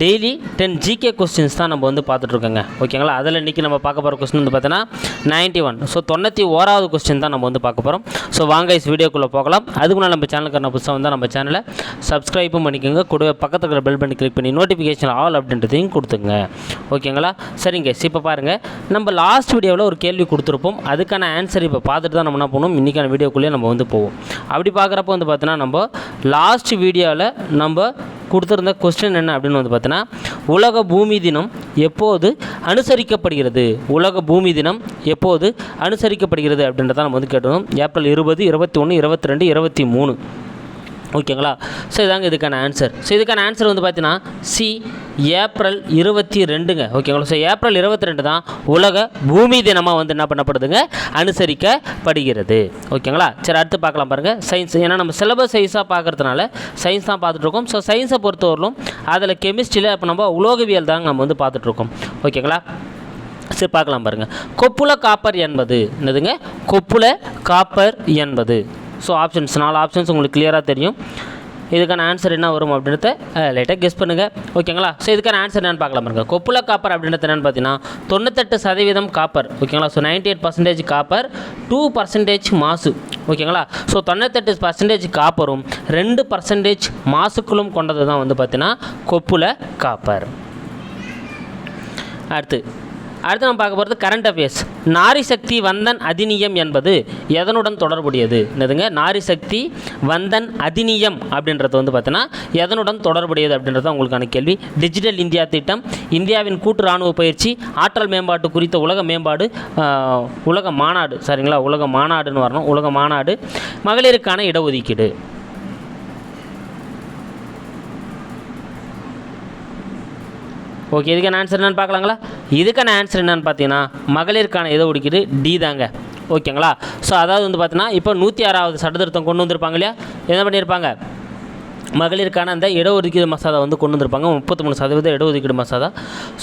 Daily ten GK questions தான் நம்ம வந்து பார்த்துட்ருக்கோங்க. ஓகேங்களா? அதில் இன்றைக்கி நம்ம பார்க்க போகிற கொஸ்டின் வந்து பார்த்தீங்கன்னா நைன்ட்டி ஒன் ஸோ தொண்ணூற்றி ஓராவது கொஸ்டின் தான் நம்ம வந்து பார்க்க போகிறோம். ஸோ வாங்க இஸ் வீடியோக்குள்ளே போகலாம். அதுக்கு முன்னாடி நம்ம சேனலுக்கு புதுசாக வந்து நம்ம சேனலை சப்ஸ்கிரைபும் பண்ணிக்கோங்க. கூடவே பக்கத்தில் இருக்கிற பெல் பண்ணி கிளிக் பண்ணி நோட்டிஃபிகேஷன் ஆல் அப்படின்றதையும் கொடுத்துங்க. ஓகேங்களா? சரிங்க இப்போ பாருங்கள் நம்ம லாஸ்ட் வீடியோவில் ஒரு கேள்வி கொடுத்துருப்போம். அதுக்கான ஆன்சர் இப்போ பார்த்துட்டு தான் நம்ம என்ன பண்ணுவோம் இன்றைக்கான வீடியோக்குள்ளேயே நம்ம வந்து போவோம். அப்படி பார்க்குறப்ப வந்து பார்த்தீங்கன்னா நம்ம லாஸ்ட் வீடியோவில் நம்ம கொடுத்துருந்த கொஸ்டின் என்ன அப்படின்னு வந்து பார்த்தீங்கன்னா உலக பூமி தினம் எப்போது அனுசரிக்கப்படுகிறது? உலக பூமி தினம் எப்போது அனுசரிக்கப்படுகிறது அப்படின்றத நம்ம வந்து கேட்டோம். ஏப்ரல் இருபது இருபத்தி ஒன்று இருபத்தி ரெண்டு இருபத்தி மூணு. ஓகேங்களா? ஸோ இதாங்க இதுக்கான ஆன்சர் ஸோ இதுக்கான ஆன்சர் வந்து பார்த்தீங்கன்னா சி ஏப்ரல் இருபத்தி ரெண்டுங்க. ஓகேங்களா? ஸோ ஏப்ரல் இருபத்தி ரெண்டு தான் உலக பூமி தினமாக வந்து என்ன பண்ணப்படுதுங்க? அனுசரிக்கப்படுகிறது. ஓகேங்களா? சரி அடுத்து பார்க்கலாம் பாருங்கள் சயின்ஸ் ஏன்னா நம்ம சிலபஸ் சைஸாக பார்க்குறதுனால சயின்ஸ் தான் பார்த்துட்ருக்கோம். ஸோ சயின்ஸை பொறுத்தவரையிலும் அதில் கெமிஸ்ட்ரியில் இப்போ நம்ம உலோகவியல் தாங்க நம்ம வந்து பார்த்துட்ருக்கோம். ஓகேங்களா? சரி பார்க்கலாம் பாருங்கள் கொப்புள காப்பர் என்பது என்னதுங்க? கொப்புள காப்பர் என்பது. ஸோ ஆப்ஷன்ஸ் நாலு ஆப்ஷன்ஸ் உங்களுக்கு கிளியராக தெரியும். இதுக்கான ஆன்சர் என்ன வரும் அப்படின்றத லைட்டாக கெஸ் பண்ணுங்கள் ஓகேங்களா ஸோ இதுக்கான ஆன்சர் என்னென்னு பார்க்கலாம் பாருங்க. கொப்புள காப்பர் அப்படின்றது என்னென்னு பார்த்தீங்கன்னா தொண்ணூத்தெட்டு சதவீதம் காப்பர் ஓகேங்களா so ninety eight percentage copper two percentage மாசு. ஓகேங்களா ஸோ தொண்ணூத்தெட்டு பர்சன்டேஜ் காப்பரும் ரெண்டு பர்சன்டேஜ் மாசுக்களும் கொண்டது தான் வந்து பார்த்தீங்கன்னா கொப்புள காப்பர் அடுத்து அடுத்து நம்ம பார்க்க போகிறது கரண்ட் அஃபேர்ஸ் நாரிசக்தி வந்தன் அதிநியம் என்பது எதனுடன் தொடர்புடையது? என்னதுங்க? நாரிசக்தி வந்தன் அதிநியம் அப்படின்றது வந்து பார்த்தீங்கன்னா எதனுடன் தொடர்புடையது அப்படின்றது உங்களுக்கான கேள்வி. டிஜிட்டல் இந்தியா திட்டம் இந்தியாவின் கூட்டு இராணுவ பயிற்சி ஆற்றல் மேம்பாட்டு குறித்த உலக மேம்பாடு உலக மாநாடு சரிங்களா? உலக மாநாடுன்னு வரணும். உலக மாநாடு மகளிருக்கான இடஒதுக்கீடு. ஓகே இதுக்கான ஆன்சர் என்னன்னு பார்க்கலாங்களா? இதுக்கான ஆன்சர் என்னென்னு பார்த்தீங்கன்னா மகளிருக்கான இதை ஒடுக்கிட்டு டி தாங்க. ஓகேங்களா ஸோ அதாவது வந்து பார்த்தீங்கன்னா இப்போ நூற்றி ஆறாவது சட்டத்திருத்தம் கொண்டு வந்திருப்பாங்க இல்லையா? என்ன பண்ணியிருப்பாங்க? மகளிருக்கான அந்த இடஒதுக்கீடு மசோதா வந்து கொண்டு வந்திருப்பாங்க. முப்பத்தி மூணு சதவீத இடஒதுக்கீடு மசோதா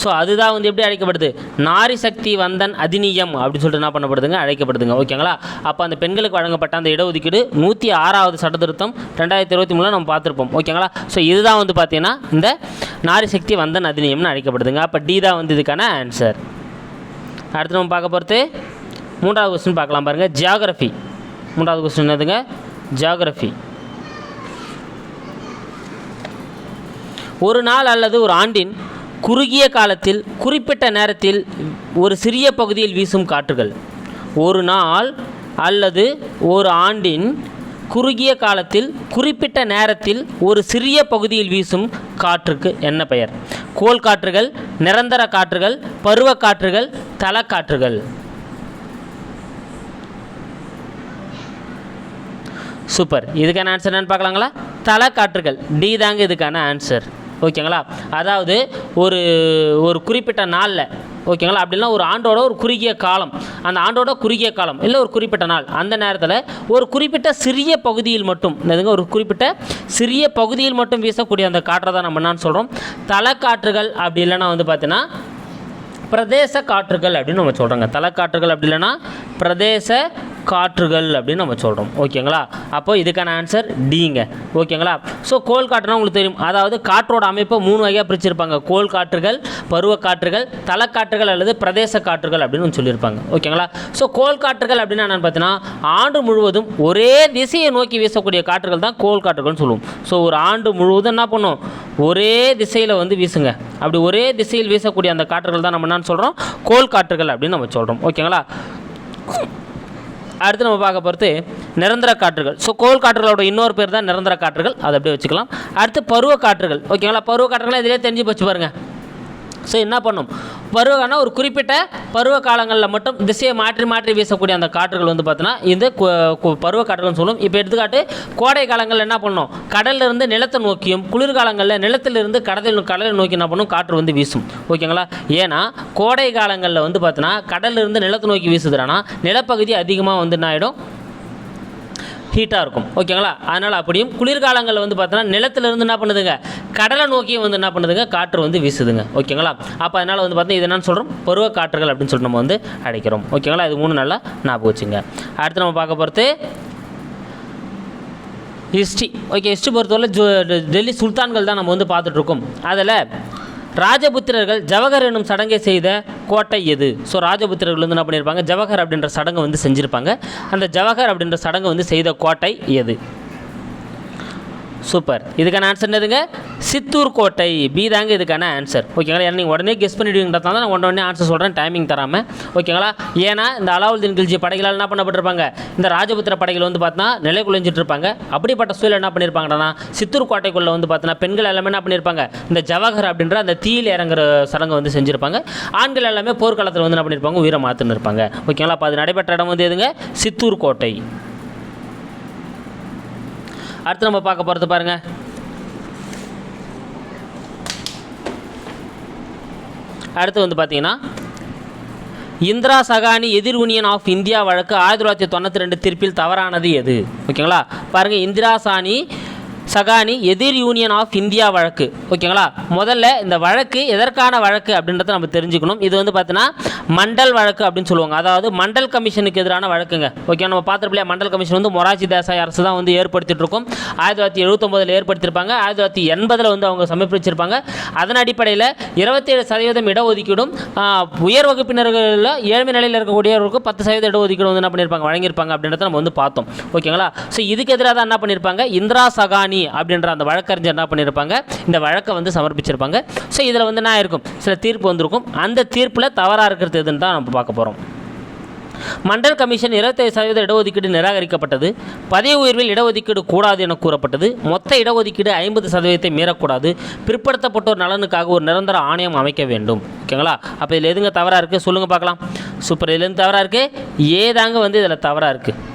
ஸோ அதுதான் வந்து எப்படி அழைக்கப்படுது? நாரி சக்தி வந்தன் அதிநியம் அப்படின்னு சொல்லிட்டு என்ன பண்ணப்படுதுங்க? அழைக்கப்படுதுங்க. ஓகேங்களா? அப்போ அந்த பெண்களுக்கு வழங்கப்பட்ட அந்த இடஒதுக்கீடு நூற்றி ஆறாவது சட்டத்திருத்தம் ரெண்டாயிரத்தி இருபத்தி மூணில் நம்ம பார்த்துருப்போம். ஓகேங்களா? ஸோ இதுதான் வந்து பார்த்தீங்கன்னா இந்த நாரி சக்தி வந்தன் அதிநியம்னு அழைக்கப்படுதுங்க. அப்போ டி தான் வந்து இதுக்கான ஆன்சர் அடுத்து நம்ம பார்க்க போகிறது மூன்றாவது கொஸ்டின் பார்க்கலாம் பாருங்கள் ஜியாகிரஃபி மூன்றாவது கொஸ்டின் என்னதுங்க? ஜியாகிரஃபி ஒரு நாள் அல்லது ஒரு ஆண்டின் குறுகிய காலத்தில் குறிப்பிட்ட நேரத்தில் ஒரு சிறிய பகுதியில் வீசும் காற்றுகள். ஒரு நாள் அல்லது ஒரு ஆண்டின் குறுகிய காலத்தில் குறிப்பிட்ட நேரத்தில் ஒரு சிறிய பகுதியில் வீசும் காற்றுக்கு என்ன பெயர்? கோல் காற்றுகள் நிரந்தர காற்றுகள் பருவ காற்றுகள் தலக்காற்றுகள் சூப்பர். இதுக்கான ஆன்சர் என்னன்னு பார்க்கலாங்களா? தலக்காற்றுகள் டி தாங்க இதுக்கான ஆன்சர் ஓகேங்களா? அதாவது ஒரு ஒரு குறிப்பிட்ட நாளில் ஓகேங்களா? அப்படின்னா ஒரு ஆண்டோட ஒரு குறுகிய காலம். அந்த ஆண்டோட குறுகிய காலம் இல்லை ஒரு குறிப்பிட்ட நாள். அந்த நேரத்தில் ஒரு குறிப்பிட்ட சிறிய பகுதியில் மட்டும் என்னதுங்க ஒரு குறிப்பிட்ட சிறிய பகுதியில் மட்டும் வீசக்கூடிய அந்த காற்றை தான் நம்ம என்னன்னு சொல்கிறோம் தலைக்காற்றுகள் அப்படி இல்லைன்னா வந்து பார்த்தீங்கன்னா பிரதேச காற்றுகள் அப்படின்னு நம்ம சொல்கிறோங்க தலைக்காற்றுகள் அப்படி இல்லைன்னா பிரதேச காற்றுகள் அப்படின்னு நம்ம சொல்கிறோம் ஓகேங்களா? அப்போது இதுக்கான ஆன்சர் டிங்க ஓகேங்களா? ஸோ கோல் காற்றுனா உங்களுக்கு தெரியும். அதாவது காற்றோட அமைப்பை மூணு வகையாக பிரிச்சிருப்பாங்க. கோல் காற்றுகள் பருவ காற்றுகள் தலைக்காற்றுகள் அல்லது பிரதேச காற்றுகள் அப்படின்னு சொல்லியிருப்பாங்க. ஓகேங்களா? ஸோ கோல் காற்றுகள் அப்படின்னா என்னென்னு பார்த்தீங்கன்னா ஆண்டு முழுவதும் ஒரே திசையை நோக்கி வீசக்கூடிய காற்றுகள் தான் கோல் காற்றுகள்னு சொல்லுவோம். ஸோ ஒரு ஆண்டு முழுவதும் என்ன பண்ணும்? ஒரே திசையில் வந்து வீசுங்க. அப்படி ஒரே திசையில் வீசக்கூடிய அந்த காற்றுகள் தான் நம்ம என்னன்னு சொல்கிறோம் கோல் காற்றுகள் அப்படின்னு நம்ம சொல்கிறோம் ஓகேங்களா? அடுத்து நம்ம பார்க்க போகிறது நிரந்தர காற்றுகள். ஸோ கோல் காற்றுகளோட இன்னொரு பேர் தான் நிரந்தர காற்றுகள். அதை அப்படியே வச்சுக்கலாம். அடுத்து பருவ காற்றுகள். ஓகேங்களா பருவ காற்றுகள்லாம் இதிலே தெரிஞ்சு போச்சு பாருங்க. ஸோ என்ன பண்ணும்? பருவகாலம் ஒரு குறிப்பிட்ட பருவ காலங்களில் மட்டும் திசையை மாற்றி மாற்றி வீசக்கூடிய அந்த காற்றுகள் வந்து பார்த்தீங்கன்னா இந்த பருவ காற்றுகள்னு சொல்லும். இப்போ எடுத்துக்காட்டு கோடை காலங்களில் என்ன பண்ணும்? கடல்ல இருந்து நிலத்தை நோக்கியும் குளிர்காலங்களில் நிலத்திலிருந்து கடலில் கடலை நோக்கி என்ன பண்ணும்? காற்று வந்து வீசும். ஓகேங்களா? ஏன்னா கோடை காலங்களில் வந்து பார்த்தீங்கன்னா கடலிருந்து இருந்து நிலத்தை நோக்கி வீசுதுன்னா நிலப்பகுதி அதிகமாக வந்து என்ன ஆகிடும் ஹீட்டாக இருக்கும். ஓகேங்களா அதனால் அப்படியும் குளிர்காலங்களில் வந்து பார்த்தோன்னா நிலத்திலிருந்து என்ன பண்ணுதுங்க? கடலை நோக்கியும் வந்து என்ன பண்ணுதுங்க? காற்று வந்து வீசுதுங்க. ஓகேங்களா அப்போ அதனால் வந்து பார்த்தீங்கன்னா இது என்னன்னு சொல்கிறோம் பருவ காற்றுகள் அப்படின்னு சொல்லிட்டு நம்ம வந்து அழைக்கிறோம். ஓகேங்களா இது மூணு நல்லா ஞாபகம் வச்சுங்க. அடுத்து நம்ம பார்க்க போகிறது ஹிஸ்ட்ரி ஓகே ஹிஸ்ட்ரி பொறுத்தவரை ஜோ டெல்லி சுல்தான்கள் தான் நம்ம வந்து பார்த்துட்ருக்கோம் அதில் ராஜபுத்திரர்கள் ஜவஹர் என்னும் சடங்கை செய்த கோட்டை எது? ஸோ ராஜபுத்திரர்கள் வந்து என்ன பண்ணியிருப்பாங்க? ஜவஹர் அப்படின்ற சடங்கை வந்து செஞ்சுருப்பாங்க. அந்த ஜவஹர் அப்படின்ற சடங்கை வந்து செய்த கோட்டை எது? சூப்பர். இதுக்கான ஆன்சர் என்னதுங்க? சித்தூர் கோட்டை. பி தாங்க இதுக்கான ஆன்சர் ஓகேங்களா ஏன்னா நீங்கள் உடனே கெஸ் பண்ணிடுவீங்கிறதால தான் நான் உடனே ஆன்சர் சொல்கிறேன் டைமிங் தராமல் ஓகேங்களா ஏன்னா இந்த அலாவுதீன் கில்ஜி படைகளால் என்ன பண்ணப்பட்டிருப்பாங்க? இந்த ராஜபுத்திர படைகள் வந்து பார்த்தா நிலை குலைஞ்சிட்டு இருப்பாங்க அப்படிப்பட்ட சூழல் என்ன பண்ணியிருப்பாங்கன்னா சித்தூர் கோட்டைக்குள்ளே வந்து பார்த்தீங்கன்னா பெண்கள் எல்லாமே என்ன பண்ணியிருப்பாங்க? இந்த ஜவஹர் அப்படின்ற அந்த தீயில் இறங்குற சடங்கை வந்து செஞ்சுருப்பாங்க. ஆண்கள் எல்லாமே போர்க்காலத்தில் வந்து என்ன பண்ணியிருப்பாங்க? உயிரை மாற்றின்னு இருப்பாங்க. ஓகேங்களா அப்போ அது நடைபெற்ற இடம் வந்து எதுங்க? சித்தூர் கோட்டை. அடுத்து நம்ம பார்க்க போகிறது பாருங்கள் அடுத்து வந்து பார்த்தீங்கன்னா இந்திரா சகானி எதிர் யூனியன் ஆஃப் இந்தியா வழக்கு ஆயிரத்தி தொள்ளாயிரத்தி தொண்ணூற்றி ரெண்டு தீர்ப்பில் தவறானது எது? ஓகேங்களா? பாருங்கள் இந்திரா சாணி சகானி எதிர் யூனியன் ஆஃப் இந்தியா வழக்கு. ஓகேங்களா? முதல்ல இந்த வழக்கு எதற்கான வழக்கு அப்படின்றத நம்ம தெரிஞ்சுக்கணும். இது வந்து பார்த்தீங்கன்னா மண்டல் வழக்கு அப்படின்னு சொல்லுவாங்க. அதாவது மண்டல் கமிஷனுக்கு எதிரான வழக்குங்க. ஓகே நம்ம பார்த்துருப்பில்லையா மண்டல் கமிஷன் வந்து மொராஜி தேசாய் அரசு தான் வந்து ஏற்படுத்திட்டு இருக்கும். ஆயிரத்தி தொள்ளாயிரத்தி எழுபத்தொம்போதில் ஏற்படுத்தியிருப்பாங்க ஆயிரத்தி தொள்ளாயிரத்தி எண்பதில் வந்து அவங்க சமர்ப்பிச்சிருப்பாங்க. அதன் அடிப்படையில் இருபத்தேழு சதவீதம் இடஒதுக்கீடும் உயர் வகுப்பினர்களில் ஏழ்மை நிலையில் இருக்கக்கூடியவர்களுக்கு பத்து சதவீத இடஒதுக்கீடு வந்து என்ன பண்ணியிருப்பாங்க வழங்கியிருப்பாங்க அப்படின்றத நம்ம வந்து பார்த்தோம். ஓகேங்களா? ஸோ இதுக்கு எதிராக தான் என்ன பண்ணியிருப்பாங்க இந்திரா சகானி அப்படின்ற அந்த வழக்கறிஞர் என்ன பண்ணியிருப்பாங்க இந்த வழக்கை வந்து சமர்ப்பிச்சிருப்பாங்க. ஸோ இதில் வந்து என்ன இருக்கும் சில தீர்ப்பு வந்திருக்கும். அந்த தீர்ப்பில் தவறாக இருக்கிறது எதுன்னு தான் நம்ம பார்க்க போகிறோம் மண்டல் கமிஷன் இருபத்தைந்து சதவீத இடஒதுக்கீடு நிராகரிக்கப்பட்டது. பதவி உயர்வில் இடஒதுக்கீடு கூடாது என கூறப்பட்டது. மொத்த இடஒதுக்கீடு ஐம்பது சதவீதத்தை மீறக்கூடாது. பிற்படுத்தப்பட்டோர் நலனுக்காக ஒரு நிரந்தர ஆணையம் அமைக்க வேண்டும். ஓகேங்களா அப்போ இதில் எதுங்க தவறாக இருக்குது சொல்லுங்கள் பார்க்கலாம். சூப்பர். இதுலேருந்து தவறாக இருக்குது ஏதாங்க வந்து இதில் தவறாக இருக்குது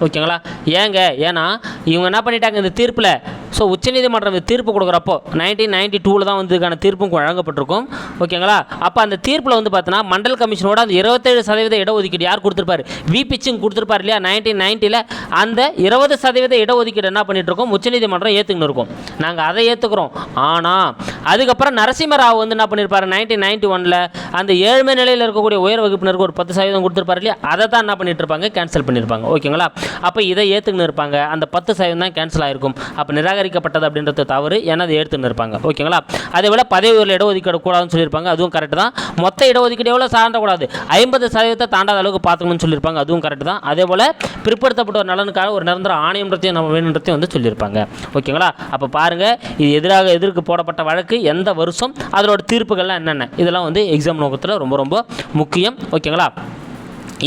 ஓகேங்களா? ஏங்க ஏன்னா இவங்க என்ன பண்ணிட்டாங்க இந்த தீர்ப்பில்? ஸோ உச்சநீதிமன்றம் தீர்ப்பு கொடுக்குறப்போ நைன்டீன் நைன்டி டூவில் தான் வந்து இதுக்கான தீர்ப்பும் வழங்கப்பட்டிருக்கும். ஓகேங்களா? அப்போ அந்த தீர்ப்பில் வந்து பார்த்தீங்கன்னா மண்டல் கமிஷனோட அந்த இருபத்தேழு சதவீத இடஒதுக்கீடு யார் கொடுத்துருப்பாரு? விபி சிங் கொடுத்துருப்பாரு இல்லையா நைன்டீன் நைன்ட்டியில் அந்த இருபது சதவீத இடஒதுக்கீடு என்ன பண்ணிட்டு இருக்கோம் உச்சநீதிமன்றம் ஏற்றுக்கின்னு இருக்கோம். நாங்கள் அதை ஏற்றுக்கிறோம் ஆனால் அதுக்கப்புறம் நரசிம்மராவ் வந்து என்ன பண்ணியிருப்பார் நைன்டீன் நைன்டி ஒனில் அந்த ஏழ்மை நிலையில் இருக்கக்கூடிய உயர் வகுப்பினருக்கு ஒரு பத்து சதவீதம் கொடுத்துருப்பாரு இல்லையா? அதை தான் என்ன பண்ணிட்டு இருப்பாங்க கேன்சல் பண்ணியிருப்பாங்க. ஓகேங்களா? அப்போ இதை ஏற்றுக்கின்னு இருப்பாங்க. அந்த பத்து சதவீதம் தான் கேன்சல் ஆகிருக்கும் அப்போ நிராகரிக்கப்பட்டது அப்படின்றது தவறு. ஏன்னா அதை ஏற்றுன்னு இருப்பாங்க ஓகேங்களா? அதே போல் பதவி உயர்வில் இடஒதுக்கீடு கூடாதுன்னு சொல்லியிருப்பாங்க. அதுவும் கரெக்ட் தான். மொத்த இடஒதுக்கீடு எவ்வளோ சாண்டக்கூடாது ஐம்பது சதவீதத்தை தாண்டாத அளவுக்கு பார்த்துக்கணும்னு சொல்லியிருப்பாங்க. அதுவும் கரெக்ட் தான். அதே போல் பிற்படுத்தப்பட்ட ஒரு நலனுக்காக ஒரு நிரந்தர ஆணையம்ன்றதையும் நம்ம வேணுன்றதையும் வந்து சொல்லியிருப்பாங்க. ஓகேங்களா? அப்போ பாருங்கள் இது எதிராக எதிர்க்கு போடப்பட்ட வழக்கு எந்த வருஷம்? அதோட தீர்ப்புகள்லாம் என்னென்ன? இதெல்லாம் வந்து எக்ஸாம் நோக்கத்தில் ரொம்ப ரொம்ப முக்கியம். ஓகேங்களா?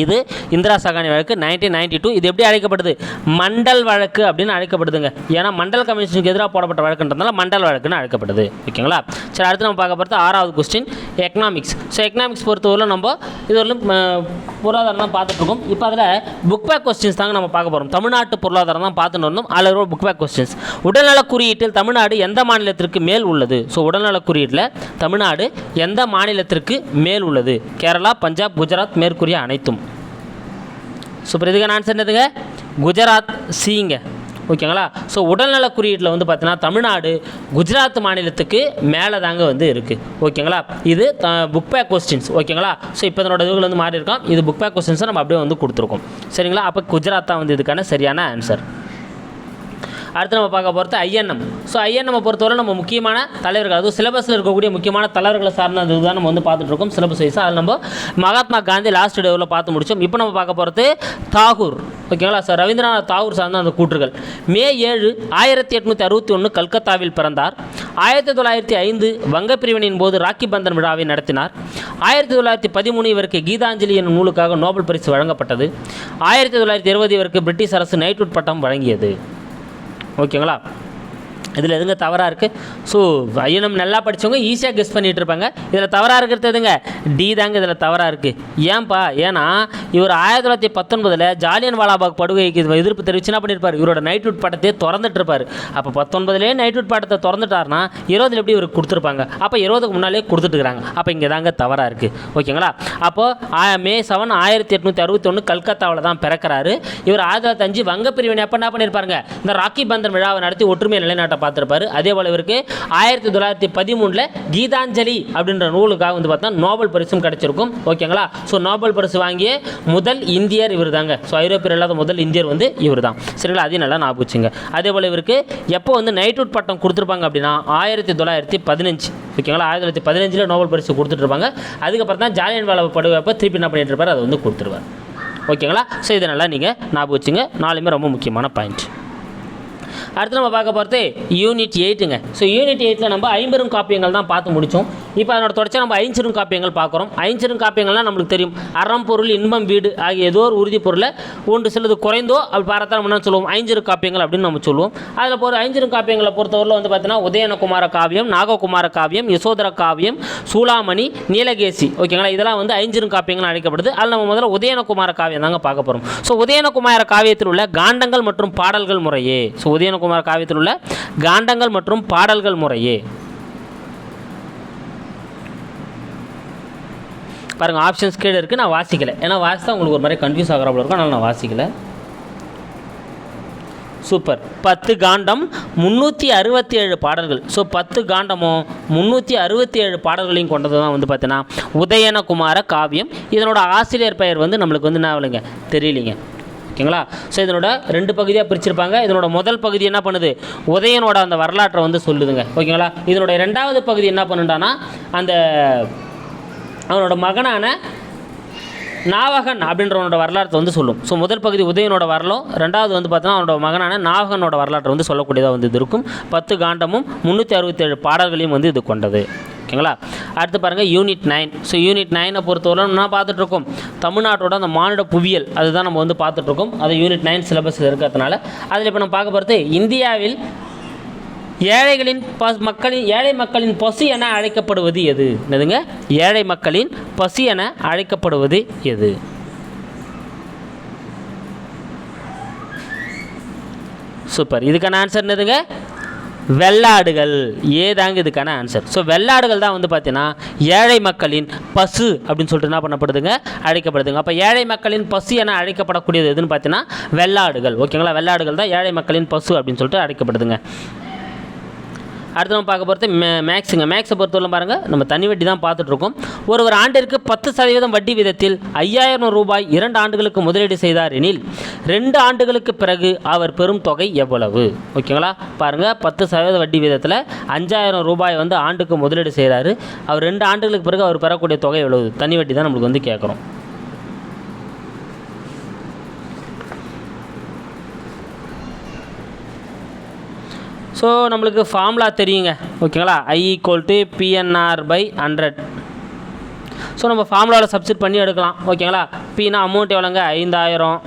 இது இந்திரா சகானி வழக்கு நைன்டீன் நைன்டி டூ இது எப்படி அழைக்கப்படுது? மண்டல் வழக்கு அப்படின்னு அழைக்கப்படுதுங்க. ஏன்னா மண்டல் கமிஷனுக்கு எதிராக போடப்பட்ட வழக்குன்றதுனால மண்டல் வழக்குன்னு அழைக்கப்படுது. ஓகேங்களா? சரி அடுத்து நம்ம பார்க்க போகிறது ஆறாவது கொஸ்டின் எக்கனாமிக்ஸ் ஸோ எக்கனாமிக்ஸ் பொறுத்தவரையிலும் நம்ம இது வரலும் பொருளாதாரம் தான் பார்த்துட்ருக்கோம் இப்போ அதில் புக் பேக் கொஸ்டின்ஸ் தாங்க நம்ம பார்க்க போகிறோம் தமிழ்நாட்டு பொருளாதாரம் தான் பார்த்துட்டு வந்தோம். அதில் புக் பேக் கொஸ்டின்ஸ் உடல்நல குறியீட்டில் தமிழ்நாடு எந்த மாநிலத்திற்கு மேல் உள்ளது? ஸோ உடல்நல குறியீட்டில் தமிழ்நாடு எந்த மாநிலத்திற்கு மேல் உள்ளது? கேரளா பஞ்சாப் குஜராத் மேற்கூறிய அனைத்தும். ஸோ இப்போ இதுக்கான ஆன்சர் என்னதுங்க? குஜராத் சிங்க. ஓகேங்களா? ஸோ உடல்நல குறியீட்டில் வந்து பார்த்தீங்கன்னா தமிழ்நாடு குஜராத் மாநிலத்துக்கு மேலே தாங்க வந்து இருக்குது ஓகேங்களா? இது த புக் பேக் கொஸ்டின்ஸ் ஓகேங்களா? ஸோ இப்போ இதனோட இதுகள் வந்து மாறி இருக்கோம் இது புக் பேக் கொஸ்டின்ஸை நம்ம அப்படியே வந்து கொடுத்துருக்கோம். சரிங்களா? அப்போ குஜராத் தான் வந்து இதுக்கான சரியான ஆன்சர் அடுத்து நம்ம பார்க்க போகிறது ஐஎன்எம். ஸோ ஐஎன்எம் பொறுத்தவரை நம்ம முக்கியமான தலைவர்கள் அதுவும் சிலபஸில் இருக்கக்கூடிய முக்கியமான தலைவர்களை சார்ந்த இது தான் நம்ம வந்து பார்த்துட்ருக்கோம் சிலபஸ் வைஸாக அதில் நம்ம மகாத்மா காந்தி லாஸ்ட் டேவில் பார்த்து முடிச்சோம். இப்போ நம்ம பார்க்க போகிறது தாகூர். ஓகேங்களா சார் ரவீந்திரநாத் தாகூர் சார்ந்த அந்த கூற்றுகள். மே ஏழு ஆயிரத்தி எட்நூற்றி அறுபத்தி ஒன்று கல்கத்தாவில் பிறந்தார். ஆயிரத்தி தொள்ளாயிரத்தி ஐந்து வங்கப் பிரிவினையின் போது ராக்கி பந்தன் விழாவை நடத்தினார். ஆயிரத்தி தொள்ளாயிரத்தி பதிமூணு இவருக்கு கீதாஞ்சலி என்னும் நூலுக்காக நோபல் பரிசு வழங்கப்பட்டது. ஆயிரத்தி தொள்ளாயிரத்தி இருபது இவருக்கு பிரிட்டிஷ் அரசு நைட்வுட் பட்டம் வழங்கியது. ஓகேங்களா? இதில் எதுங்க தவறாக இருக்குது ஸோ ஐயனம் நல்லா படித்தவங்க ஈஸியாக கெஸ் பண்ணிகிட்டு இருப்பாங்க. இதில் தவறாக இருக்கிறது எதுங்க? டி தாங்க இதில் தவறாக இருக்குது ஏன்பா? ஏன்னா இவர் ஆயிரத்தி தொள்ளாயிரத்தி பத்தொன்பதில் ஜாலியன் வாலாபாக் படுகைக்கு இது எதிர்ப்பு தெரிவிச்சு என்ன பண்ணியிருப்பார் இவரோட நைட்வுட் பட்டத்தையே திறந்துட்டு இருப்பார் அப்போ பத்தொன்பதுலேயே நைட்வுட் படத்தை திறந்துட்டார்னா இருபதுல எப்படி இவருக்கு கொடுத்துருப்பாங்க? அப்போ இருபதுக்கு முன்னாலே கொடுத்துட்டுருக்காங்க. அப்போ இங்கே தாங்க தவறாக இருக்குது ஓகேங்களா? அப்போது மே செவன் ஆயிரத்தி எட்நூற்றி அறுபத்தொன்று கல்கத்தாவில் தான் பிறக்கிறாரு. இவர் ஆயிரத்தி தொள்ளாயிரத்தி அஞ்சு வங்க பிரிவினை அப்போ என்ன பண்ணியிருப்பாருங்க இந்த ராக்கி பந்தன் விழாவை நடத்தி ஒற்றுமையை நிலைநாட்ட பார்த்துருப்பாரு. அதே போல் இவருக்கு ஆயிரத்தி தொள்ளாயிரத்தி பதிமூணில் கீதாஞ்சலி அப்படின்ற நூலுக்காக வந்து பார்த்தா நோபல் பரிசும் கிடைச்சிருக்கும். ஓகேங்களா? ஸோ நோபல் பரிசு வாங்கிய முதல் இந்தியர் இவர் தாங்க ஸோ ஐரோப்பியர் இல்லாத முதல் இந்தியர் வந்து இவர் தான் சரிங்களா? அதையும் நல்லா ஞாபகம் வச்சுங்க. அதே போல் இவருக்கு எப்போ வந்து நைட்வுட் பட்டம் கொடுத்துருப்பாங்க அப்படின்னா ஆயிரத்தி தொள்ளாயிரத்தி பதினஞ்சு. ஓகேங்களா? ஆயிரத்தி தொள்ளாயிரத்தி பதினஞ்சில் நோபல் பரிசு கொடுத்துட்ருப்பாங்க. அதுக்கப்புறம் தான் ஜாலியன் வாலா படுவைப்போ திருப்பி என்ன பண்ணிட்டு இருப்பார்? அதை வந்து கொடுத்துருவார். ஓகேங்களா? ஸோ இதை நல்லா நீங்கள் ஞாபகம் வச்சுங்க. நாலுமே ரொம்ப முக்கியமான பாயிண்ட் அடுத்து நம்ம பார்க்க போகிறது யூனிட் எயிட்டுங்க ஸோ யூனிட் எயிட்டில் நம்ம ஐம்பெரும் காப்பியங்கள் தான் பார்த்து முடித்தோம் இப்போ அதனோட தொடர்ச்சியாக நம்ம ஐஞ்சிரும் காப்பியங்கள் பார்க்குறோம். ஐஞ்சிரும் காப்பியங்கள்லாம் நம்மளுக்கு தெரியும். அறம் பொருள் இன்பம் வீடு ஆகிய ஏதோ ஒரு உறுதி பொருளை ஒன்று சிலது குறைந்தோ அப்படி பார்த்தா நம்ம என்ன சொல்லுவோம். ஐஞ்சிரு காப்பியங்கள் அப்படின்னு நம்ம சொல்லுவோம். அதில் போகிற ஐஞ்சிரும் காப்பியங்களை பொறுத்தவரையில் வந்து பார்த்தீங்கன்னா உதயனகுமார காவியம் நாககுமார காவியம் யசோதர காவியம் சூளாமணி நீலகேசி. ஓகேங்களா? இதெல்லாம் வந்து ஐஞ்சிரும் காப்பியங்கள் அழைக்கப்படுது. அதில் நம்ம முதல்ல உதயனகுமார காவியம் தாங்க பார்க்க போகிறோம் ஸோ உதயனகுமார காவியத்தில் உள்ள காண்டங்கள் மற்றும் பாடல்கள் முறையே. ஸோ உதயனகுமார காவியத்தில் உள்ள காண்டங்கள் மற்றும் பாடல்கள் முறையே. பாருங்கள் ஆப்ஷன்ஸ் கீழே இருக்குது நான் வாசிக்கலை. ஏன்னா வாசித்தா உங்களுக்கு ஒரு மாதிரி கன்ஃபியூஸ் ஆகிறாப்புல இருக்கும். அதனால் நான் வாசிக்கலை. சூப்பர் பத்து காண்டம் முந்நூற்றி அறுபத்தி ஏழு பாடல்கள். ஸோ பத்து காண்டமும் முந்நூற்றி அறுபத்தி ஏழு பாடல்களையும் கொண்டது தான் வந்து பார்த்தீங்கன்னா உதயனகுமார காவியம். இதனோட ஆசிரியர் பெயர் வந்து நம்மளுக்கு வந்து என்ன ஆகலைங்க? தெரியலிங்க. ஓகேங்களா? ஸோ இதனோட ரெண்டு பகுதியாக பிரிச்சிருப்பாங்க. இதனோட முதல் பகுதி என்ன பண்ணுது? உதயனோட அந்த வரலாற்றை வந்து சொல்லுதுங்க. ஓகேங்களா? இதனோட ரெண்டாவது பகுதி என்ன பண்ணுண்டானா அந்த அவனோட மகனான நாவகன் அப்படின்றவனோட வரலாற்றை வந்து சொல்லும். ஸோ முதல் பகுதி உதயனோட வரலும் ரெண்டாவது வந்து பார்த்தோன்னா அவனோட மகனான நாவகனோட வரலாற்றை வந்து சொல்லக்கூடியதாக வந்து இது இருக்கும். பத்து காண்டமும் முந்நூற்றி அறுபத்தேழு பாடல்களையும் வந்து இது கொண்டது. ஓகேங்களா அடுத்து பாருங்கள் யூனிட் நைன் ஸோ யூனிட் நைனை பொறுத்தவரை நான் பார்த்துட்ருக்கோம். தமிழ்நாட்டோட அந்த மானிட புவியியல் அதுதான் நம்ம வந்து பார்த்துட்ருக்கோம். அது யூனிட் நைன் சிலபஸில் இருக்கிறதுனால. அதில் இப்போ நம்ம பார்க்க போகிறது இந்தியாவில் ஏழைகளின் ப மக்களின் ஏழை மக்களின் பசு என அழைக்கப்படுவது எது? என்னதுங்க? ஏழை மக்களின் பசு என அழைக்கப்படுவது எது? சூப்பர் இதுக்கான ஆன்சர் என்னதுங்க? வெள்ளாடுகள். ஏதாங்க இதுக்கான ஆன்சர் ஸோ வெள்ளாடுகள் தான் வந்து பார்த்தீங்கன்னா ஏழை மக்களின் பசு அப்படின்னு சொல்லிட்டு என்ன பண்ணப்படுதுங்க? அழைக்கப்படுதுங்க. அப்போ ஏழை மக்களின் பசு என அழைக்கப்படக்கூடியது எதுன்னு பார்த்தீங்கன்னா வெள்ளாடுகள். ஓகேங்களா வெள்ளாடுகள் தான் ஏழை மக்களின் பசு அப்படின்னு சொல்லிட்டு அழைக்கப்படுதுங்க. அடுத்து நம்ம பார்க்க போகிறது மே மேக்ஸுங்க. மேக்ஸை பொறுத்தவரை பாருங்கள் நம்ம தனி வட்டி தான் பார்த்துட்ருக்கோம். ஒரு ஒரு ஆண்டிற்கு பத்து சதவீதம் வட்டி வீதத்தில் ஐயாயிரம் ரூபாய் இரண்டு ஆண்டுகளுக்கு முதலீடு செய்தார் எனில் ரெண்டு ஆண்டுகளுக்கு பிறகு அவர் பெறும் தொகை எவ்வளவு? ஓகேங்களா? பாருங்கள் பத்து சதவீத வட்டி வீதத்தில் அஞ்சாயிரம் ரூபாய் வந்து ஆண்டுக்கு முதலீடு செய்கிறாரு அவர் ரெண்டு ஆண்டுகளுக்கு பிறகு அவர் பெறக்கூடிய தொகை எவ்வளவு? தனி வட்டி தான் நம்மளுக்கு வந்து கேட்குறோம். ஸோ நம்மளுக்கு ஃபார்முலா தெரியுங்க. ஓகேங்களா I equal to PNR by hundred so நம்ம ஃபார்முலாவில் சப்ஸ்டிட் பண்ணி எடுக்கலாம். ஓகேங்களா பின்னா அமௌண்ட் எவ்வளோங்க? ஐந்தாயிரம்.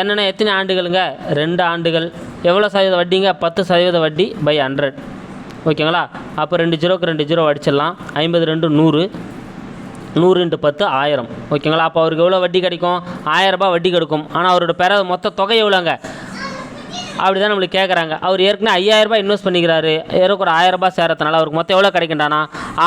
என்னென்ன எத்தனை ஆண்டுகளுங்க? ரெண்டு ஆண்டுகள். எவ்வளோ சதவீத வட்டிங்க? பத்து சதவீத வட்டி பை ஹண்ட்ரட் ஓகேங்களா அப்போ ரெண்டு ஜீரோக்கு ரெண்டு ஜீரோ அடிச்சிடலாம். ஐம்பது ரெண்டு நூறு. நூறு இன்ட்டு பத்து ஆயிரம். ஓகேங்களா அப்போ அவருக்கு எவ்வளோ வட்டி கிடைக்கும்? ஆயிரம் ரூபாய் வட்டி கிடைக்கும். ஆனால் அவரோட பெற மொத்த தொகை எவ்வளோங்க? அப்படி தான் நம்மளுக்கு கேட்குறாங்க அவர் ஏற்கனவே ஐயாயிரம் ரூபாய் இன்வெஸ்ட் பண்ணிக்கிறாரு. ஏறக்கு ஒரு ஆயிரம் ரூபாய் சேரத்தினால அவருக்கு மொத்தம் எவ்வளோ கிடைக்குண்டானா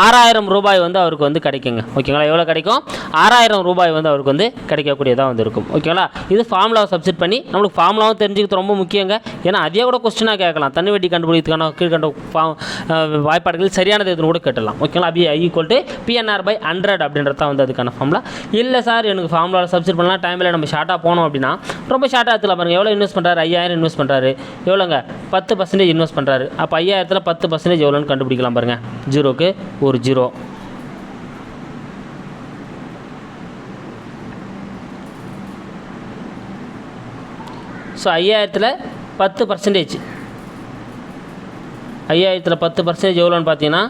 ஆறாயிரம் ரூபாய் வந்து அவருக்கு வந்து கிடைக்குங்க. ஓகேங்களா? எவ்வளோ கிடைக்கும்? ஆறாயிரம் ரூபாய் வந்து அவருக்கு வந்து கிடைக்கக்கூடியதாக வந்து இருக்கும். ஓகேங்களா? இது ஃபார்முலாவை சப்ஜெக்ட் பண்ணி நம்மளுக்கு ஃபார்முலாவும் தெரிஞ்சுக்கிறது ரொம்ப முக்கியங்க. ஏன்னா அதே கூட கொஸ்டினாக கேட்கலாம். தண்ணி வட்டி கண்டுபிடிக்கிறதுக்கான கீழ்கண்ட ஃபார்ம் வாய்ப்பாடுகள் சரியானது எதுன்னு கூட கேட்டலாம் ஓகேங்களா? அப்படி I equal to PNR by hundred அப்படின்றத வந்து அதுக்கான ஃபார்முலா இல்லை சார் எனக்கு ஃபார்முலாவில் சப்ஜெக்ட் பண்ணலாம். டைமில் நம்ம ஷார்ட்டாக போனோம் அப்படின்னா ரொம்ப ஷார்ட்டாக எடுத்துக்கலாம் பாருங்கள் எவ்வளோ இன்வெஸ்ட் பண்ணுறாரு ஐயாயிரம் இன்வெஸ்ட் பண்ணுறாரு எவ்வளோங்க? பத்து பர்சன்டேஜ் இன்வெஸ்ட் பண்ணுறாரு அப்போ ஐயாயிரத்தில் பத்து பர்சன்டேஜ் எவ்வளோன்னு கண்டுபிடிக்கலாம் பாருங்க. ஜீரோக்கு ஒரு ஜீரோ. ஸோ ஐயாயிரத்தில் பத்து பர்சன்டேஜ் ஐயாயிரத்தில் பத்து பர்சன்டேஜ் எவ்வளோன்னு பார்த்தீங்கன்னா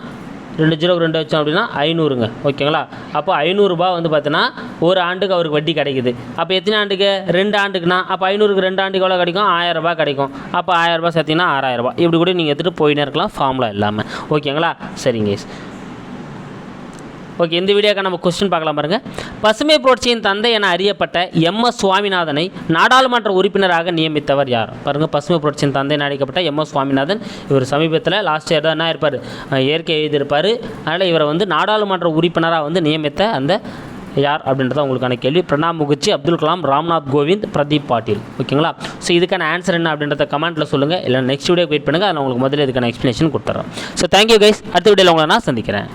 ரெண்டு ஜீரோக்கு ரெண்டு வச்சோம் அப்படின்னா ஐநூறுங்க. ஓகேங்களா? அப்போ ஐநூறுரூபா வந்து பார்த்தீங்கன்னா ஒரு ஆண்டுக்கு அவருக்கு வட்டி கிடைக்குது. அப்போ எத்தனை ஆண்டுக்கு? ரெண்டு ஆண்டுக்குனா அப்போ ஐநூறுக்கு ரெண்டு ஆண்டுக்கு எவ்வளோ கிடைக்கும்? ஆயிரம் ரூபாய் கிடைக்கும். அப்போ ஆயிரம் ரூபாய் சேர்த்திங்கன்னா ஆறாயிரம் ரூபாய் இப்படி கூட நீங்கள் எடுத்துகிட்டு போயினே இருக்கலாம் ஃபார்முலா இல்லாமல் ஓகேங்களா? சரிங்க ஓகே இந்த வீடியோக்காக நம்ம கொஸ்டின் பார்க்கலாம் பாருங்கள் பசுமை புரட்சியின் தந்தை என அறியப்பட்ட எம் எஸ் சுவாமிநாதனை நாடாளுமன்ற உறுப்பினராக நியமித்தவர் யார்? பாருங்கள் பசுமை புரட்சியின் தந்தை என அழைக்கப்பட்ட எம் எஸ் சுவாமிநாதன் இவர் சமீபத்தில் லாஸ்ட் இயர் தான் என்ன இருப்பார் இயற்கை எழுதியிருப்பார். அதனால் இவரை வந்து நாடாளுமன்ற உறுப்பினராக வந்து நியமித்த அந்த யார் அப்படின்றத உங்களுக்கான கேள்வி. பிரணாப் முகர்ஜி அப்துல் கலாம் ராம்நாத் கோவிந்த் பிரதீப் பாட்டீல். ஓகேங்களா? ஸோ இதுக்கான ஆன்சர் என்ன அப்படின்றத கமெண்ட்டில் சொல்லுங்கள் இல்லை நெக்ஸ்ட் வீடியோ வெயிட் பண்ணுங்கள் அதில் உங்களுக்கு முதல்ல இதுக்கான எக்ஸ்ப்ளனேஷன் கொடுத்துட்றேன் ஸோ தேங்க்யூ கைஸ் அடுத்த வீடியோவில் உங்களை நான் சந்திக்கிறேன்.